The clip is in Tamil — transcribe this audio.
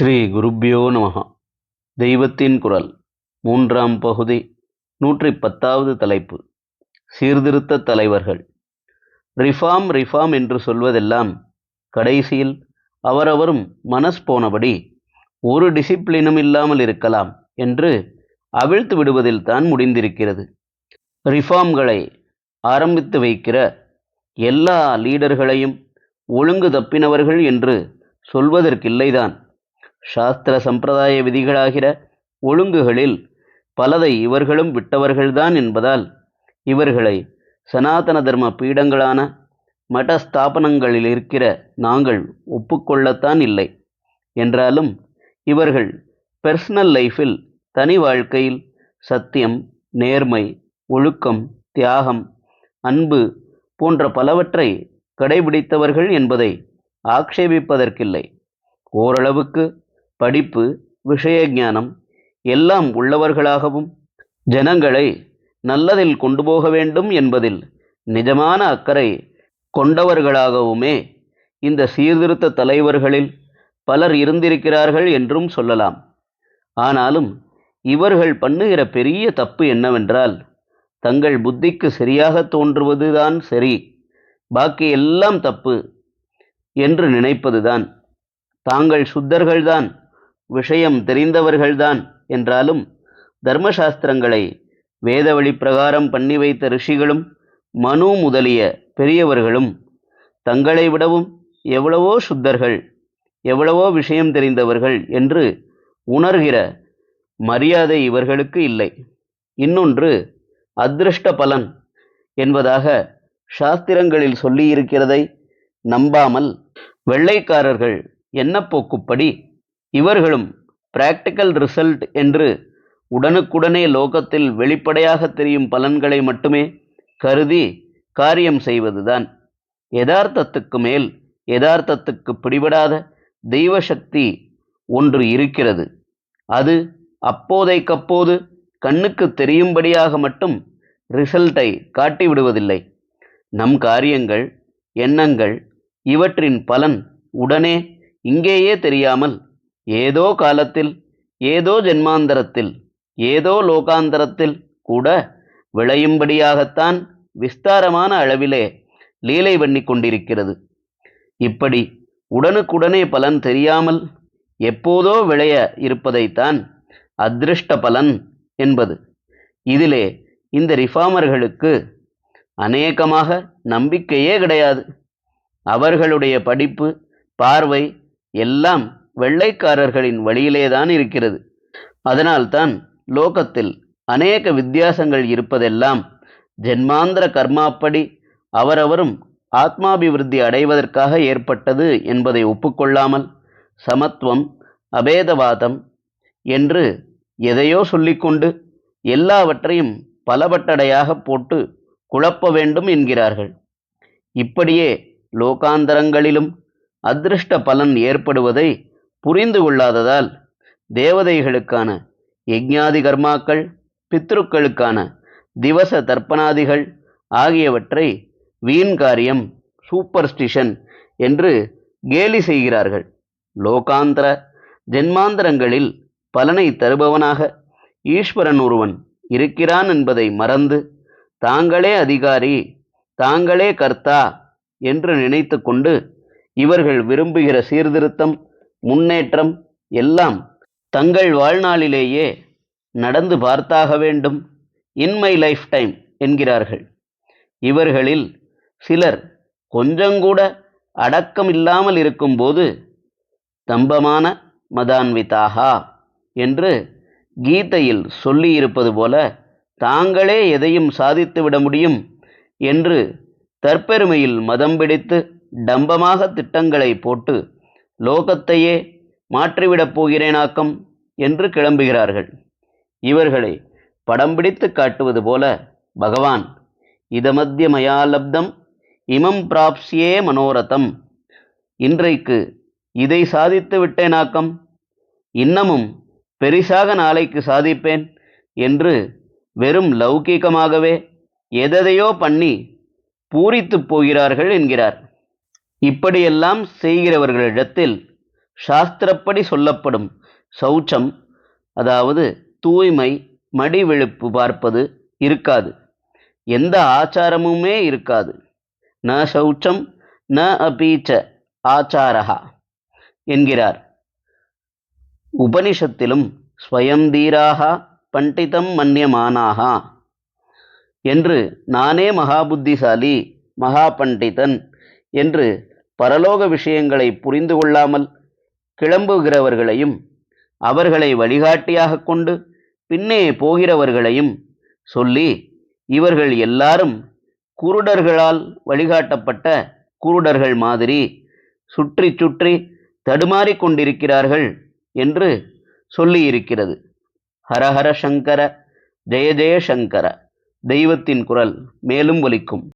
ஸ்ரீ குருப்பியோ நமஹ. தெய்வத்தின் குரல் மூன்றாம் பகுதி நூற்றி பத்தாவது தலைப்பு சீர்திருத்த தலைவர்கள். ரிஃபார்ம் ரிஃபார்ம் என்று சொல்வதெல்லாம் கடைசியில் அவரவரும் மனஸ் போனபடி ஒரு டிசிப்ளினும் இல்லாமல் இருக்கலாம் என்று அவிழ்த்து விடுவதில் தான் முடிந்திருக்கிறது. ரிஃபார்ம்களை ஆரம்பித்து வைக்கிற எல்லா லீடர்களையும் ஒழுங்கு தப்பினவர்கள் என்று சொல்வதற்கில்லைதான். சாஸ்திர சம்பிரதாய விதிகளாகிற ஒழுங்குகளில் பலதை இவர்களும் விட்டவர்கள்தான் என்பதால் இவர்களை சனாதன தர்ம பீடங்களான மட ஸ்தாபனங்களில் இருக்கிற நாங்கள் ஒப்புக்கொள்ளத்தான் இல்லை. என்றாலும் இவர்கள் பெர்சனல் லைஃபில் தனி வாழ்க்கையில் சத்தியம் நேர்மை ஒழுக்கம் தியாகம் அன்பு போன்ற பலவற்றை கடைபிடித்தவர்கள் என்பதை ஆக்ஷேபிப்பதற்கில்லை. ஓரளவுக்கு படிப்பு விஷய ஞானம் எல்லாம் உள்ளவர்களாகவும் ஜனங்களை நல்லதில் கொண்டு போக வேண்டும் என்பதில் நிஜமான அக்கறை கொண்டவர்களாகவுமே இந்த சீர்திருத்த தலைவர்களில் பலர் இருந்திருக்கிறார்கள் என்றும் சொல்லலாம். ஆனாலும் இவர்கள் பண்ணுகிற பெரிய தப்பு என்னவென்றால் தங்கள் புத்திக்கு சரியாக தோன்றுவதுதான் சரி பாக்கி எல்லாம் தப்பு என்று நினைப்பதுதான். தாங்கள் சுத்தர்கள்தான் விஷயம் தெரிந்தவர்கள்தான் என்றாலும் தர்மசாஸ்திரங்களை வேதவழி பிரகாரம் பண்ணி வைத்த ரிஷிகளும் மனு முதலிய பெரியவர்களும் தங்களை விடவும் எவ்வளவோ சுத்தர்கள் எவ்வளவோ விஷயம் தெரிந்தவர்கள் என்று உணர்கிற மரியாதை இவர்களுக்கு இல்லை. இன்னொன்று அதிருஷ்ட பலன் என்பதாக சாஸ்திரங்களில் சொல்லியிருக்கிறதை நம்பாமல் வெள்ளைக்காரர்கள் எண்ணப்போக்குப்படி இவர்களும் பிராக்டிக்கல் ரிசல்ட் என்று உடனுக்குடனே லோகத்தில் வெளிப்படையாக தெரியும் பலன்களை மட்டுமே கருதி காரியம் செய்வதுதான். யதார்த்தத்துக்கு மேல் யதார்த்தத்துக்கு பிடிபடாத தெய்வ சக்தி ஒன்று இருக்கிறது. அது அப்போதைக்கப்போது கண்ணுக்கு தெரியும்படியாக மட்டும் ரிசல்ட்டை காட்டிவிடுவதில்லை. நம் காரியங்கள் எண்ணங்கள் இவற்றின் பலன் உடனே இங்கேயே தெரியாமல் ஏதோ காலத்தில் ஏதோ ஜென்மாந்தரத்தில் ஏதோ லோகாந்தரத்தில் கூட விளையும்படியாகத்தான் விஸ்தாரமான அளவிலே லீலை பண்ணி கொண்டிருக்கிறது. இப்படி உடனுக்குடனே பலன் தெரியாமல் எப்போதோ விளைய இருப்பதைத்தான் அதிருஷ்ட பலன் என்பது. இதிலே இந்த ரிஃபார்மர்களுக்கு அநேகமாக நம்பிக்கையே கிடையாது. அவர்களுடைய படிப்பு பார்வை எல்லாம் வெள்ளைக்காரர்களின் வழியிலேதான் இருக்கிறது. அதனால்தான் லோகத்தில் அநேக வித்தியாசங்கள் இருப்பதெல்லாம் ஜென்மாந்திர கர்மாப்படி அவரவரும் ஆத்மாபிவிருத்தி அடைவதற்காக ஏற்பட்டது என்பதை ஒப்புக்கொள்ளாமல் சமத்துவம் அபேதவாதம் என்று எதையோ சொல்லிக்கொண்டு எல்லாவற்றையும் பலபட்டடையாக போட்டு குழப்ப வேண்டும் என்கிறார்கள். இப்படியே லோகாந்தரங்களிலும் அதிருஷ்ட பலன் ஏற்படுவதை புரிந்து கொள்ளாததால் தேவதைகளுக்கான யஜ்ஞாதி கர்மாக்கள் பித்ருக்களுக்கான திவச தர்ப்பணாதிகள் ஆகியவற்றை வீண் காரியம் சூப்பர்ஸ்டிஷன் என்று கேலி செய்கிறார்கள். லோகாந்திர ஜென்மாந்தரங்களில் பலனை தருபவனாக ஈஸ்வரன் ஒருவன் இருக்கிறான் என்பதை மறந்து தாங்களே அதிகாரி தாங்களே கர்த்தா என்று நினைத்து கொண்டு இவர்கள் விரும்புகிற சீர்திருத்தம் முன்னேற்றம் எல்லாம் தங்கள் வாழ்நாளிலேயே நடந்து பார்த்தாக வேண்டும். இன் மை லைஃப் டைம் என்கிறார்கள். இவர்களில் சிலர் கொஞ்சங்கூட அடக்கம் இல்லாமல் இருக்கும்போது தம்பமான மதான்விதாகா என்று கீதையில் சொல்லியிருப்பது போல தாங்களே எதையும் சாதித்து விட முடியும் என்று தற்பெருமையில் மதம் பிடித்து டம்பமாக திட்டங்களை போட்டு லோகத்தையே மாற்றிவிடப் போகிறேனாக்கம் என்று கிளம்புகிறார்கள். இவர்களை படம் பிடித்து காட்டுவது போல பகவான் இதமத்திய மயாலப்தம் இமம் பிராப்சியே மனோரதம். இன்றைக்கு இதை சாதித்து விட்டேனாக்கம்? இன்னமும் பெரிசாக நாளைக்கு சாதிப்பேன் என்று வெறும் லௌகீகமாகவே எதையோ பண்ணி பூரித்து போகிறார்கள் என்கிறார். இப்படியெல்லாம் செய்கிறவர்களிடத்தில் சாஸ்திரப்படி சொல்லப்படும் சௌச்சம் அதாவது தூய்மை மடிவெழுப்பு பார்ப்பது இருக்காது. எந்த ஆச்சாரமுமே இருக்காது. ந சௌச்சம் ந அபீச்ச ஆச்சாரஹா என்கிறார். உபனிஷத்திலும் ஸ்வயம் தீராக பண்டிதம் மன்யமானாகா என்று நானே மகாபுத்திசாலி மகா பண்டிதன் என்று பரலோக விஷயங்களை புரிந்து கொள்ளாமல் கிளம்புகிறவர்களையும் அவர்களை வழிகாட்டியாக கொண்டு பின்னே போகிறவர்களையும் சொல்லி இவர்கள் எல்லாரும் குருடர்களால் வழிகாட்டப்பட்ட குருடர்கள் மாதிரி சுற்றி சுற்றி தடுமாறி கொண்டிருக்கிறார்கள் என்று சொல்லியிருக்கிறது. ஹரஹர சங்கர ஜெய ஜெய சங்கர தெய்வத்தின் குரல் மேலும் ஒலிக்கும்.